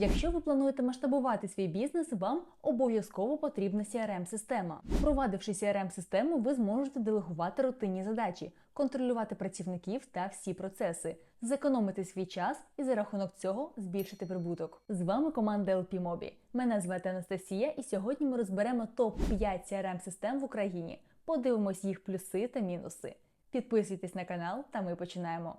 Якщо ви плануєте масштабувати свій бізнес, вам обов'язково потрібна CRM-система. Впровадивши CRM-систему, ви зможете делегувати рутинні задачі, контролювати працівників та всі процеси, зекономити свій час і за рахунок цього збільшити прибуток. З вами команда LP Mobi. Мене звати Анастасія, і сьогодні ми розберемо топ-5 CRM-систем в Україні. Подивимось їх плюси та мінуси. Підписуйтесь на канал, та ми починаємо.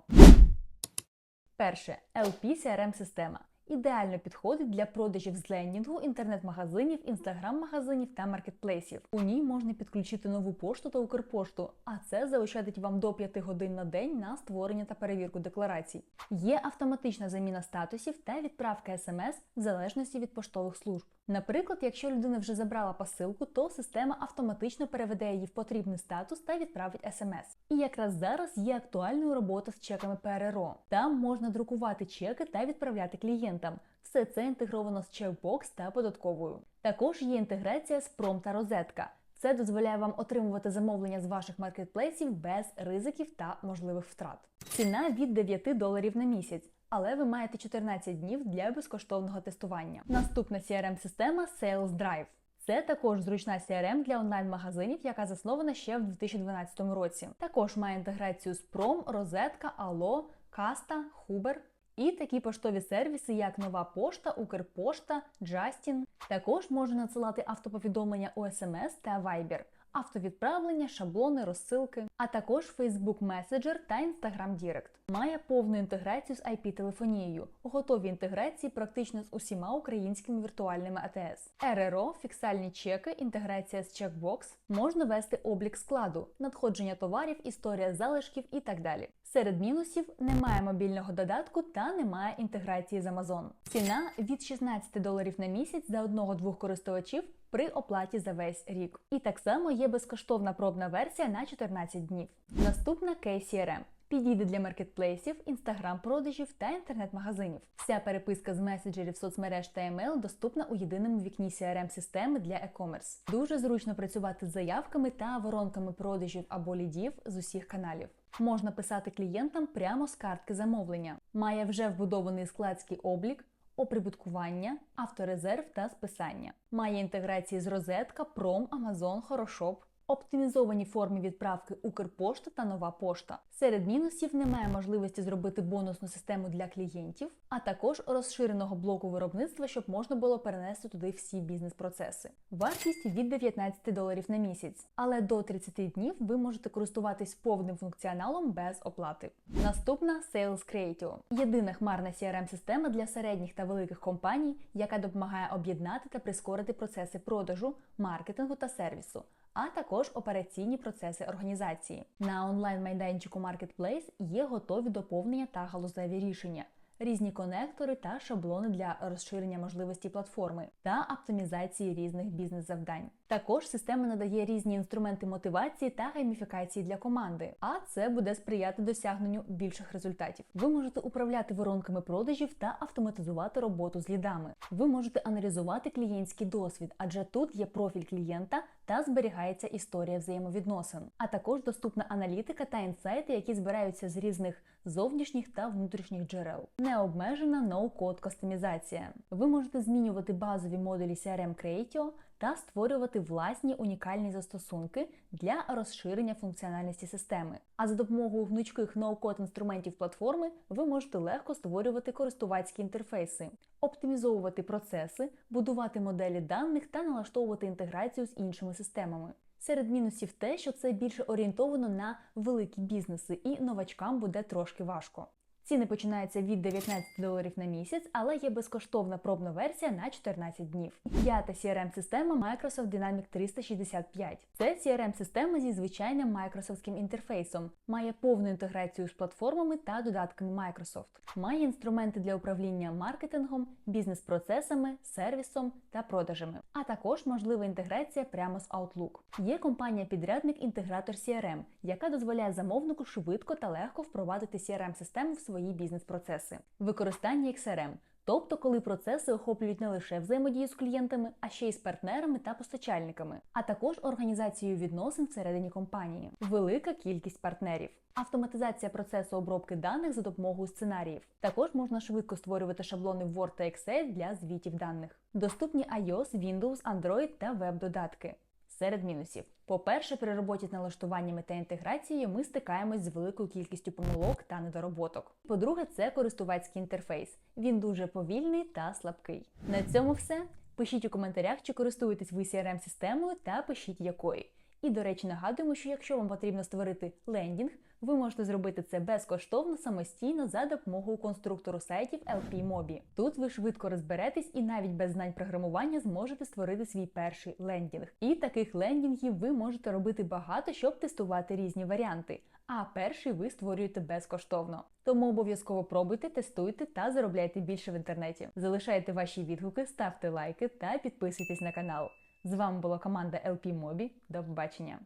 Перше LP CRM система ідеально підходить для продажів з лендінгу, інтернет-магазинів, інстаграм-магазинів та маркетплейсів. У ній можна підключити нову пошту та Укрпошту, а це заощадить вам до 5 годин на день на створення та перевірку декларацій. Є автоматична заміна статусів та відправка смс в залежності від поштових служб. Наприклад, якщо людина вже забрала посилку, то система автоматично переведе її в потрібний статус та відправить смс. І якраз зараз є актуальною робота з чеками ПРРО. Там можна друкувати чеки та відправляти клієнтам. Все це інтегровано з чекбокс та податковою. Також є інтеграція з пром та розетка. Це дозволяє вам отримувати замовлення з ваших маркетплейсів без ризиків та можливих втрат. Ціна від 9 доларів на місяць. Але ви маєте 14 днів для безкоштовного тестування. Наступна CRM-система Sales Drive. Це також зручна CRM для онлайн-магазинів, яка заснована ще в 2012 році. Також має інтеграцію з Prom, Розетка, Allo, Каста, Huber і такі поштові сервіси, як Нова пошта, Укрпошта, Джастін. Також може надсилати автоповідомлення у СМС та Viber, автовідправлення, шаблони, розсилки, а також Facebook Messenger та Instagram Direct. Має повну інтеграцію з IP-телефонією, готові інтеграції практично з усіма українськими віртуальними АТС. РРО, фіксальні чеки, інтеграція з чекбокс, можна вести облік складу, надходження товарів, історія залишків і так далі. Серед мінусів немає мобільного додатку та немає інтеграції з Amazon. Ціна від 16 доларів на місяць за одного-двох користувачів при оплаті за весь рік. І так само є безкоштовна пробна версія на 14 днів. Наступна KCRM. Підійде для маркетплейсів, інстаграм-продажів та інтернет-магазинів. Вся переписка з меседжерів соцмереж та емейл доступна у єдиному вікні CRM-системи для e-commerce. Дуже зручно працювати з заявками та воронками продажів або лідів з усіх каналів. Можна писати клієнтам прямо з картки замовлення. Має вже вбудований складський облік, оприбуткування, авторезерв та списання. Має інтеграції з розетка, Пром, Amazon, Хорошоп, оптимізовані форми відправки Укрпошта та нова пошта. Серед мінусів немає можливості зробити бонусну систему для клієнтів, а також розширеного блоку виробництва, щоб можна було перенести туди всі бізнес-процеси. Вартість від 19 доларів на місяць, але до 30 днів ви можете користуватись повним функціоналом без оплати. Наступна Sales Creatio. єдина хмарна CRM-система для середніх та великих компаній, яка допомагає об'єднати та прискорити процеси продажу, маркетингу та сервісу а також операційні процеси організації. На онлайн-майданчику Marketplace є готові доповнення та галузеві рішення. Різні конектори та шаблони для розширення можливості платформи та оптимізації різних бізнес-завдань. Також система надає різні інструменти мотивації та гейміфікації для команди, а це буде сприяти досягненню більших результатів. Ви можете управляти воронками продажів та автоматизувати роботу з лідами. Ви можете аналізувати клієнтський досвід, адже тут є профіль клієнта та зберігається історія взаємовідносин. А також доступна аналітика та інсайти, які збираються з різних зовнішніх та внутрішніх джерел. Необмежена ноу-код кастомізація. Ви можете змінювати базові модулі CRM Creatio та створювати власні унікальні застосунки для розширення функціональності системи. А за допомогою гнучких ноу-код інструментів платформи ви можете легко створювати користувацькі інтерфейси, оптимізовувати процеси, будувати моделі даних та налаштовувати інтеграцію з іншими системами. Серед мінусів те, що це більше орієнтовано на великі бізнеси, і новачкам буде трошки важко. Ціни починаються від 19 доларів на місяць, але є безкоштовна пробна версія на 14 днів. П'ята CRM-система Microsoft Dynamics 365. Це CRM-система зі звичайним майкрософтським інтерфейсом, має повну інтеграцію з платформами та додатками Microsoft, має інструменти для управління маркетингом, бізнес-процесами, сервісом та продажами, а також можлива інтеграція прямо з Outlook. Є компанія-підрядник інтегратор CRM, яка дозволяє замовнику швидко та легко впровадити CRM-систему в свої бізнес-процеси. Використання XRM Тобто, коли процеси охоплюють не лише взаємодію з клієнтами, а ще й з партнерами та постачальниками, а також організацією відносин всередині компанії, велика кількість партнерів. Автоматизація процесу обробки даних за допомогою сценаріїв. Також можна швидко створювати шаблони Word та Excel для звітів даних. Доступні iOS, Windows, Android та веб-додатки. Серед мінусів. По-перше, при роботі з налаштуваннями та інтеграцією ми стикаємось з великою кількістю помилок та недороботок. По-друге, це користувацький інтерфейс. Він дуже повільний та слабкий. На цьому все. Пишіть у коментарях, чи користуєтесь ви CRM-системою та пишіть якою. І, до речі, нагадуємо, що якщо вам потрібно створити лендінг, ви можете зробити це безкоштовно самостійно за допомогою конструктору сайтів LP Mobi. Тут ви швидко розберетесь і навіть без знань програмування зможете створити свій перший лендінг. І таких лендінгів ви можете робити багато, щоб тестувати різні варіанти. А перший ви створюєте безкоштовно. Тому обов'язково пробуйте, тестуйте та заробляйте більше в інтернеті. Залишайте ваші відгуки, ставте лайки та підписуйтесь на канал. З вами була команда LP Mobi. До побачення!